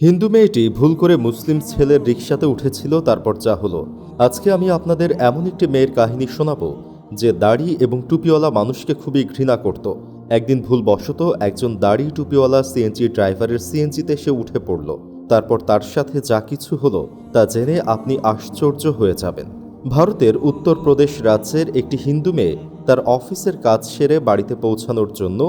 হিন্দু মেয়েটি ভুল করে মুসলিম ছেলের রিক্সাতে উঠেছিল, তারপর যা হলো। আজকে আমি আপনাদের এমন একটি মেয়ের কাহিনী শোনাবো, যে দাড়ি এবং টুপিওয়ালা মানুষকে খুবই ঘৃণা করত। একদিন ভুলবশত একজন দাড়ি টুপিওয়ালা সিএনজি ড্রাইভারের সিএনজিতে সে উঠে পড়ল। তারপর তার সাথে যা কিছু হলো, তা জেনে আপনি আশ্চর্য হয়ে যাবেন। ভারতের উত্তরপ্রদেশ রাজ্যের একটি হিন্দু মেয়ে তার অফিসের কাজ সেরে বাড়িতে পৌঁছানোর জন্য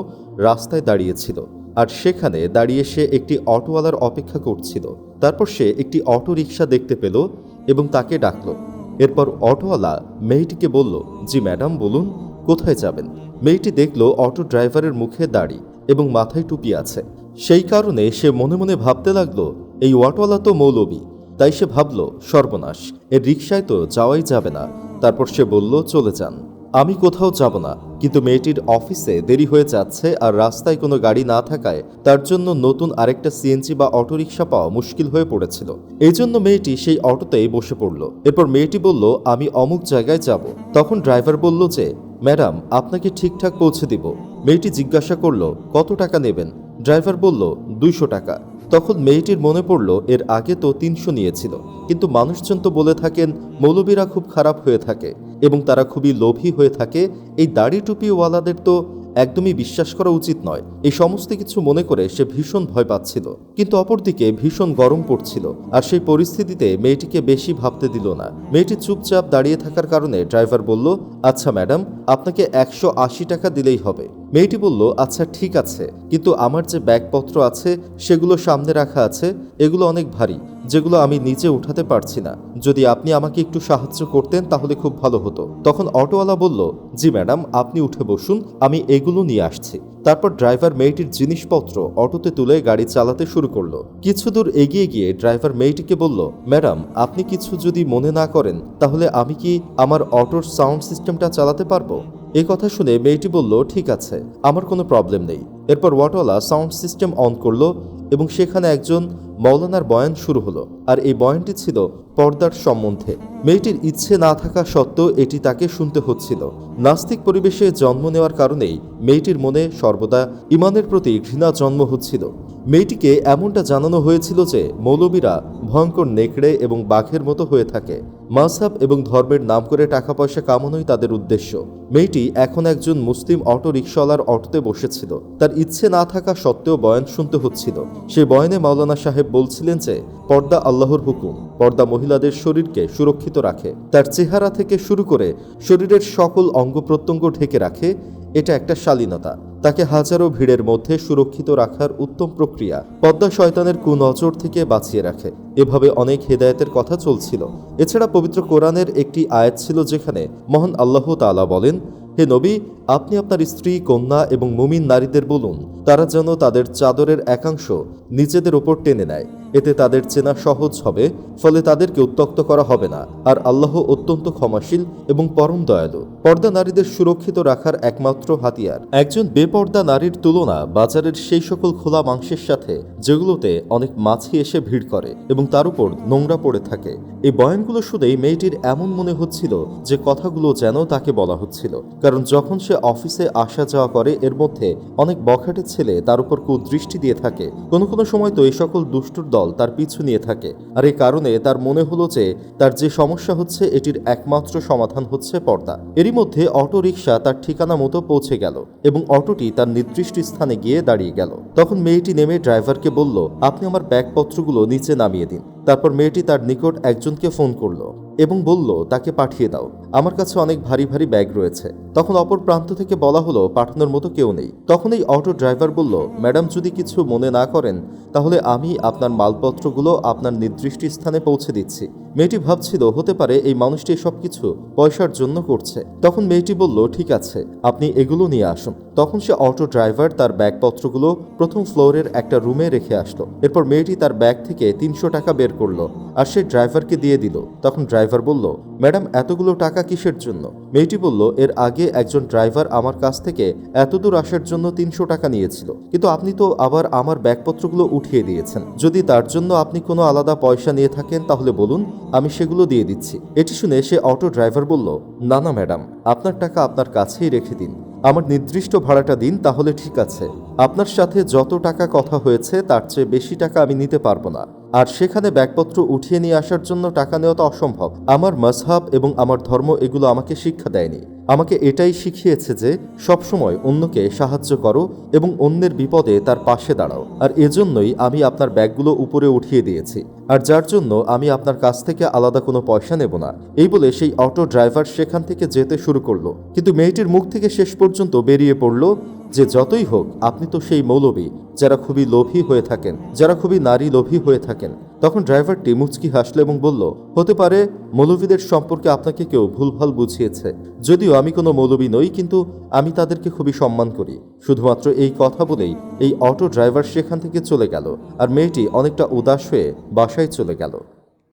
রাস্তায় দাঁড়িয়েছিল। আর সেখানে দাঁড়িয়ে সে একটি অটোওয়ালার অপেক্ষা করছিল। তারপর সে একটি অটো রিক্সা দেখতে পেল এবং তাকে ডাকল। এরপর অটোওয়ালা মেয়েটিকে বলল, জি ম্যাডাম, বলুন, কোথায় যাবেন? মেয়েটি দেখল অটো ড্রাইভারের মুখে দাড়ি এবং মাথায় টুপি আছে। সেই কারণে সে মনে মনে ভাবতে লাগল, এই অটোওয়ালা তো মৌলবী। তাই সে ভাবল, সর্বনাশ এর রিক্সায় তো যাওয়াই যাবে না। তারপর সে বলল, চলে যান। আমি কোথাও যাব না, কিন্তু মেয়েটির অফিসে দেরি হয়ে যাচ্ছে আর রাস্তায় কোনো গাড়ি না থাকায় তার জন্য নতুন আরেকটা সিএনজি বা অটোরিকশা পাওয়া মুশকিল হয়ে পড়েছিল। এই জন্য মেয়েটি সেই অটোতেই বসে পড়ল। এরপর মেয়েটি বলল, আমি অমুক জায়গায় যাব। তখন ড্রাইভার বলল যে, ম্যাডাম, আপনাকে ঠিকঠাক পৌঁছে দিব। মেয়েটি জিজ্ঞাসা করল, কত টাকা নেবেন? ড্রাইভার বলল, দুইশো টাকা। তখন মেয়েটির মনে পড়ল, এর আগে তো তিনশো নিয়েছিল। কিন্তু মানুষজন তো বলে থাকেন, মৌলবীরা খুব খারাপ হয়ে থাকে এবং তারা খুবই লোভী হয়ে থাকে। এই দাড়ি টুপিওয়ালাদের তো একদমই বিশ্বাস করা উচিত নয়। এই সমস্ত কিছু মনে করে সে ভীষণ ভয় পাচ্ছিল। কিন্তু অপরদিকে ভীষণ গরম পড়ছিল আর সেই পরিস্থিতিতে মেয়েটিকে বেশি ভাবতে দিল না। মেয়েটি চুপচাপ দাঁড়িয়ে থাকার কারণে ড্রাইভার বলল আচ্ছা ম্যাডাম, আপনাকে একশো আশি টাকা দিলেই হবে। মেয়েটি বলল আচ্ছা ঠিক আছে। কিন্তু আমার যে ব্যাগপত্র আছে, সেগুলো সামনে রাখা আছে। এগুলো অনেক ভারী। যেগুলো আমি নিজে উঠাতে পারছি না। যদি আপনি আমাকে একটু সাহায্য করতেন, তাহলে খুব ভালো হতো। তখন অটোওয়ালা বলল, জি ম্যাডাম, আপনি উঠে বসুন, আমি এগুলো নিয়ে আসছি। তারপর ড্রাইভার মেয়েটির জিনিসপত্র অটোতে তুলে গাড়ি চালাতে শুরু করল। কিছু দূর এগিয়ে গিয়ে ড্রাইভার মেয়েটিকে বলল, ম্যাডাম, আপনি কিছু যদি মনে না করেন, তাহলে আমি কি আমার অটোর সাউন্ড সিস্টেমটা চালাতে পারব? এই কথা শুনে মেয়েটি বলল, ঠিক আছে, আমার কোনো প্রবলেম নেই। এরপর ওয়াটওয়ালা সাউন্ড সিস্টেম অন করল এবং সেখানে একজন মৌলানার বয়ান শুরু হলো, আর এই বয়ানটি ছিল পর্দার সম্বন্ধে। মেয়েটির ইচ্ছে না থাকা সত্ত্বেও এটি তাকে শুনতে হচ্ছিল। নাস্তিক পরিবেশে জন্ম নেওয়ার কারণেই মেয়েটির মনে সর্বদা ইমানের প্রতি ঘৃণা জন্ম হচ্ছিল। মেয়েটিকে এমনটা জানানো হয়েছিল যে মৌলবীরা ভয়ঙ্কর নেকড়ে এবং বাঘের মতো হয়ে থাকে। মাসাব এবং ধর্মের নাম করে টাকা পয়সা কামানোই তাদের উদ্দেশ্য। মেয়েটি এখন একজন মুসলিম অটো রিক্সাওয়ালার অটোতে বসেছিল। তার ইচ্ছে না থাকা সত্ত্বেও বয়ান শুনতে হচ্ছিল। সেই বয়ানে মাওলানা সাহেব বলছিলেন যে, পর্দা আল্লাহর হুকুম, পর্দা মহিলাদের শরীরকে সুরক্ষিত রাখে। তার চেহারা থেকে শুরু করে শরীরের সকল অঙ্গ প্রত্যঙ্গ ঢেকে রাখে, এটা একটা শালীনতা। তাকে হাজারো ভিড়ের মধ্যে সুরক্ষিত রাখার উত্তম প্রক্রিয়া। পদ্মা শয়তানের কুনজর থেকে বাঁচিয়ে রাখে। এভাবে অনেক হেদায়েতের কথা চলছিল। এছাড়া পবিত্র কোরআনের একটি আয়াত ছিল যেখানে মহান আল্লাহ তাআলা বলেন হে নবী, আপনি আপনার স্ত্রী, কন্যা এবং মুমিন নারীদের বলুন, তারা যেন তাদের চাদরের একাংশ নিজেদের ওপর টেনে নেয়। এতে তাদের চেনা সহজ হবে, ফলে তাদেরকে উত্তক্ত করা হবে না। আর আল্লাহ অত্যন্ত ক্ষমাশীল এবং পরম দয়ালু। পর্দা নারীদের সুরক্ষিত রাখার একমাত্র হাতিয়ার। একজন বেপর্দা নারীর তুলনা বাজারের সেই সকল খোলা মাংসের সাথে, যেগুলোতে অনেক মাছি এসে ভিড় করে এবং তার উপর নোংরা পড়ে থাকে। এই বয়ানগুলো শুনেই মেয়েটির এমন মনে হচ্ছিল যে কথাগুলো যেন তাকে বলা হচ্ছিল। কারণ যখন সে অফিসে আসা যাওয়া করে, এর মধ্যে অনেক বখাটে ছেলে তার উপর কুদৃষ্টি দিয়ে থাকে। কোনো কোনো সময় তো এই সকল দুষ্টুর দল তার পিছু নিয়ে থাকে। আর এই কারণে তার মনে হলো যে তার যে সমস্যা হচ্ছে, এটির একমাত্র সমাধান হচ্ছে পর্দা। এরই মধ্যে অটো রিক্সা তার ঠিকানা মতো পৌঁছে গেল এবং অটোটি তার নির্দিষ্ট স্থানে গিয়ে দাঁড়িয়ে গেল। তখন মেয়েটি নেমে ড্রাইভারকে বলল, আপনি আমার ব্যাগপত্রগুলো নিচে নামিয়ে দিন। তারপর মেয়েটি তার নিকট একজনকে ফোন করল। এবং বলল, তাকে পাঠিয়ে দাও। আমার কাছে অনেক ভারী ভারী ব্যাগ রয়েছে। তখন অপর প্রান্ত থেকে বলা হলো, পাঠানোর মতো কেউ নেই। তখন এই অটো ড্রাইভার বলল, ম্যাডাম, যদি কিছু মনে না করেন, তাহলে আমি আপনার মালপত্রগুলো আপনার নির্দিষ্ট স্থানে পৌঁছে দিচ্ছি। মেয়েটি ভাবছিল, হতে পারে এই মানুষটি সব কিছু পয়সার জন্য করছে। তখন মেয়েটি বলল, ঠিক আছে, আপনি এগুলো নিয়ে আসুন। তখন সে অটো ড্রাইভার তার ব্যাগপত্রগুলো প্রথম ফ্লোরের একটা রুমে রেখে আসলো। এরপর মেয়েটি তার ব্যাগ থেকে তিনশো টাকা বের করল আর সে ড্রাইভারকে দিয়ে দিল। তখন ড্রাইভার বলল, ম্যাডাম, এতগুলো টাকা কিসের জন্য? মেয়েটি বলল, এর আগে একজন ড্রাইভার আমার কাছ থেকে এতদূর আসার জন্য তিনশো টাকা নিয়েছিল। কিন্তু আপনি তো আবার আমার ব্যাগপত্রগুলো উঠিয়ে দিয়েছেন। যদি তার জন্য আপনি কোনো আলাদা পয়সা নিয়ে থাকেন, তাহলে বলুন, আমি সেগুলো দিয়ে দিচ্ছি। এটি শুনে সে অটো ড্রাইভার বলল, না না, ম্যাডাম, আপনার টাকা আপনার কাছেই রেখে দিন। আমার নির্দিষ্ট ভাড়াটা দিন, তাহলে ঠিক আছে। আপনার সাথে যত টাকা কথা হয়েছে, তার চেয়ে বেশি টাকা আমি নিতে পারব না। আর সেখানে ব্যাগপত্র উঠিয়ে নিয়ে আসার জন্য টাকা নেওয়া তো অসম্ভব। আমার মজহাব এবং আমার ধর্ম এগুলো আমাকে শিক্ষা দেয়নি। আমাকে এটাই শিখিয়েছে যে সবসময় অন্যকে সাহায্য করো এবং অন্যের বিপদে তার পাশে দাঁড়াও। আর এজন্যই আমি আপনার ব্যাগগুলো উপরে উঠিয়ে দিয়েছি। আর যার জন্য আমি আপনার কাছ থেকে আলাদা কোনো পয়সা নেব না। এই বলে সেই অটো ড্রাইভার সেখান থেকে যেতে শুরু করল। কিন্তু মেয়েটির মুখ থেকে শেষ পর্যন্ত বেরিয়ে পড়ল যে যতই হোক, আপনি তো সেই মৌলবী যারা খুবই লোভী হয়ে থাকেন, যারা খুবই নারী লোভী হয়ে থাকেন। তখন ড্রাইভারটি মুচকি হাসলো এবং বলল, হতে পারে মৌলবীদের সম্পর্কে আপনাকে কেউ ভুলভাল বুঝিয়েছে। যদিও আমি কোনো মৌলবী নই, কিন্তু আমি তাদেরকে খুবই সম্মান করি। শুধুমাত্র এই কথা বলেই এই অটো ড্রাইভার সেখান থেকে চলে গেল, আর মেয়েটি অনেকটা উদাস হয়ে বাসায় চলে গেল।